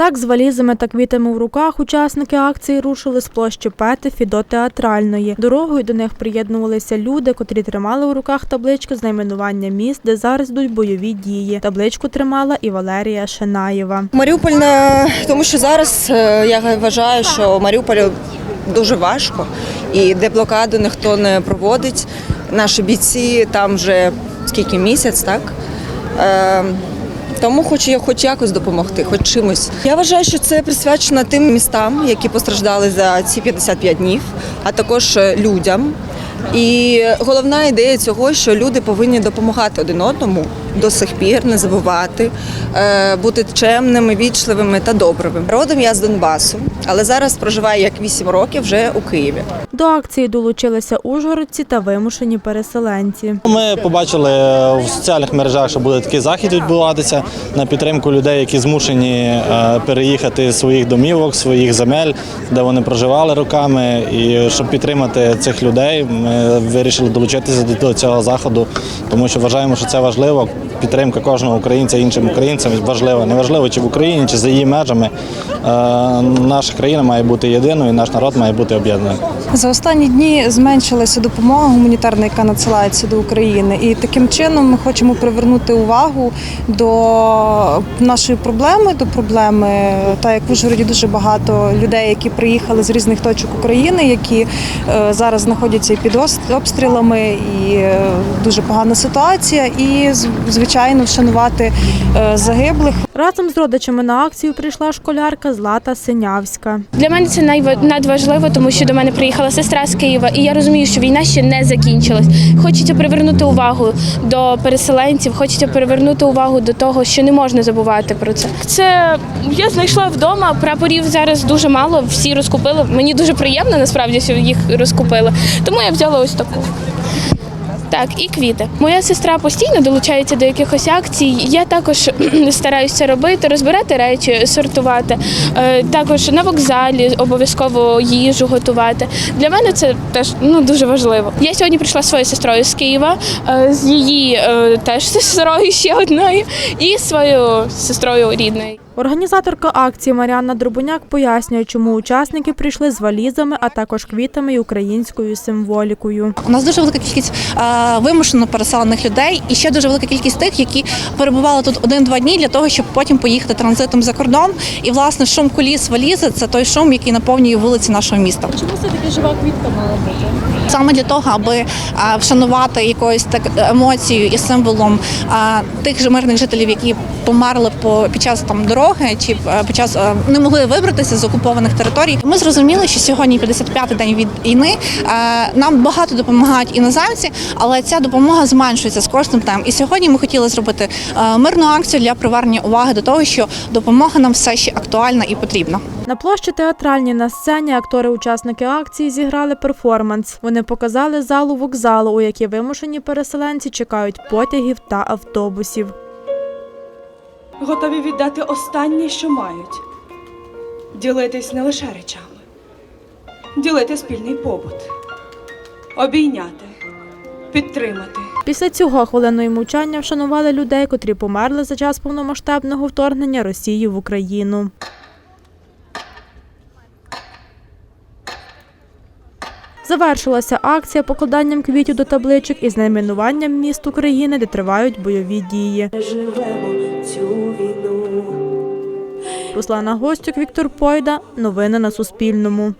Так, з валізами та квітами в руках учасники акції рушили з площі Петефі до театральної. Дорогою до них приєднувалися люди, котрі тримали у руках табличку з найменування міст, де зараз йдуть бойові дії. Табличку тримала і Валерія Шенаєва. Маріуполь, не- тому що зараз е, я вважаю, що Маріуполю дуже важко, і де блокаду ніхто не проводить. Наші бійці там вже скільки місяць, так? Тому хочу я хоч якось допомогти, хоч чимось. Я вважаю, що це присвячено тим містам, які постраждали за ці 55 днів, а також е, людям. І головна ідея цього, що люди повинні допомагати один одному до сих пір, не забувати, е, бути чемними, вічливими та добрими. Родом я з Донбасу, але зараз проживаю як 8 років вже у Києві. До акції долучилися ужгородці та вимушені переселенці. Ми побачили в соціальних мережах, що буде такий захід відбуватися на підтримку людей, які змушені е, переїхати з своїх домівок, своїх земель, де вони проживали роками. І щоб підтримати цих людей, ми вирішили долучитися до- до цього заходу, тому що вважаємо, що це важливо. Підтримка кожного українця іншим українцям важлива. Неважливо, чи в Україні, чи за її межами. Е, Наша країна має бути єдиною, наш народ має бути об'єднаний. За останні дні зменшилася допомога гуманітарна, яка надсилається до України, і таким чином ми хочемо привернути увагу до нашої проблеми, до проблеми, та як в Ужгороді дуже багато людей, які приїхали з різних точок України, які е, зараз знаходяться під обстрілами, і е, дуже погана ситуація. І звичайно вшанувати е, загиблих. Разом з родичами на акцію прийшла школярка Злата Синявська. Для мене це надважливо, тому що до мене приїхала сестра з Києва, і я розумію, що війна ще не закінчилась. Хочеться привернути увагу до переселенців, хочеться привернути увагу до того, що не можна забувати про це. Це я знайшла вдома. Прапорів зараз дуже мало, всі розкупили. Мені дуже приємно насправді, що їх розкупили. Тому я взяла ось таку. Так, і квіти. Моя сестра постійно долучається до якихось акцій. Я також стараюся робити, розбирати речі, сортувати. Е, Також на вокзалі обов'язково їжу готувати. Для мене це теж ну дуже важливо. Я сьогодні прийшла своєю сестрою з Києва, е, з її е, теж сестрою ще одною, і своєю сестрою рідною. Організаторка акції Маріанна Дробуняк пояснює, чому учасники прийшли з валізами, а також квітами і українською символікою. У нас дуже велика кількість е, вимушено переселених людей, і ще дуже велика кількість тих, які перебували тут один-два дні для того, щоб потім поїхати транзитом за кордон. І власне шум коліс валізи це той шум, який наповнює вулиці нашого міста. Чому все таки жива квітка мала бути? Саме для того, аби е, вшанувати якоюсь так емоцією і символом е, тих же мирних жителів, які померли по під час там дороги, чи е, під час е, не могли вибратися з окупованих територій. Ми зрозуміли, що сьогодні 55-й день від війни. е, Нам багато допомагають іноземці, але ця допомога зменшується з кожним днем. І сьогодні ми хотіли зробити мирну акцію для привернення уваги до того, що допомога нам все ще актуальна і потрібна. На площі театральній на сцені актори-учасники акції зіграли перформанс. Вони показали залу вокзалу, у якій вимушені переселенці чекають потягів та автобусів. Готові віддати останнє, що мають, ділитись не лише речами, ділити спільний побут, обійняти, підтримати. Після цього хвилиною мовчання вшанували людей, котрі померли за час повномасштабного вторгнення Росії в Україну. Завершилася акція покладанням квітів до табличок із найменуванням міст України, де тривають бойові дії. живемо цю війну. Руслана Гостюк, Віктор Пойда. Новини на Суспільному.